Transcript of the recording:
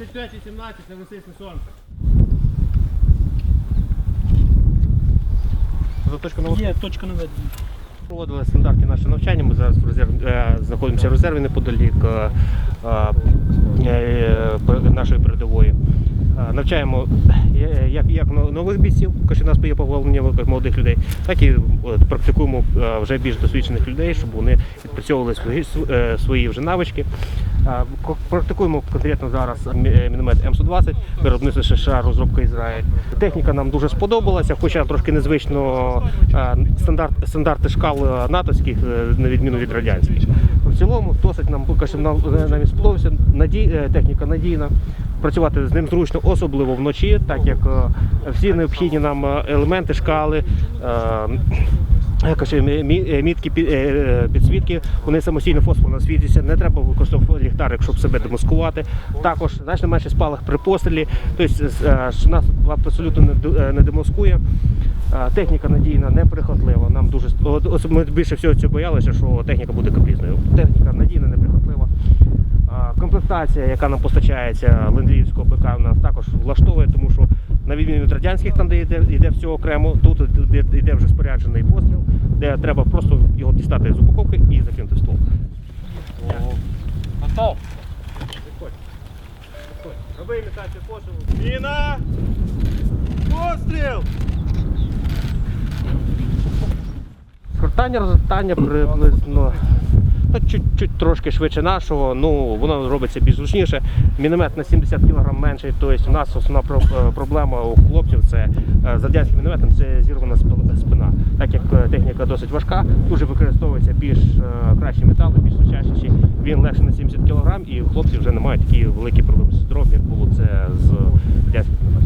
35-18 це висисне сонце. Заточка на Є точка наведення. Проводили стандартні наші навчання. Ми зараз в резерв, е, знаходимося в резерві неподалік е, е, нашої передової. Е, Навчаємо е, як, як нових бійців, у нас є поголовлення молодих людей, так і е, практикуємо вже більш досвідчених людей, щоб вони відпрацьовували свої, свої вже навички. Практикуємо конкретно зараз міномет М120, виробництво США, розробка Ізраїль. Техніка нам дуже сподобалася, хоча трошки незвично стандарт, стандарти шкал натовських, на відміну від радянських. В цілому досить нам нам, нам сподобався. Надій, е, техніка надійна. Працювати з ним зручно, особливо вночі, так як е, всі необхідні нам е, елементи, шкали. е, мітки під- підсвітки, вони самостійно фосфорно світяться, не треба використовувати ліхтарик, щоб себе демаскувати. Також значно менше спалах при пострілі, тобто нас абсолютно не демаскує. Техніка надійна, неприхотлива. Нам дуже ми більше всього цього боялися, що техніка буде капризною. Техніка надійна, неприхотлива. Комплектація, яка нам постачається лендлівського БК, нас також влаштовує, тому що на відміну від радянських, там де йде, йде все окремо, тут йде, йде вже споряджений постріл, де треба просто його дістати з упаковки і закинути в ствол. Готов. Роби імітацію пострілу. Міна! Постріл! Скортання розгортання приблизно чуть-чуть трошки швидше нашого, ну воно робиться більш зручніше. Міномет на 70 кг менший, тобто у нас основна е, проблема у хлопців це е, з радянським мінометом це зірвана спина. Так як е, техніка досить важка, дуже використовується більш кращі метали, більш сучасніші. Він легше на 70 кг і хлопці вже не мають такі великі проблеми з здоров'ям, як було це з радянським мінометом.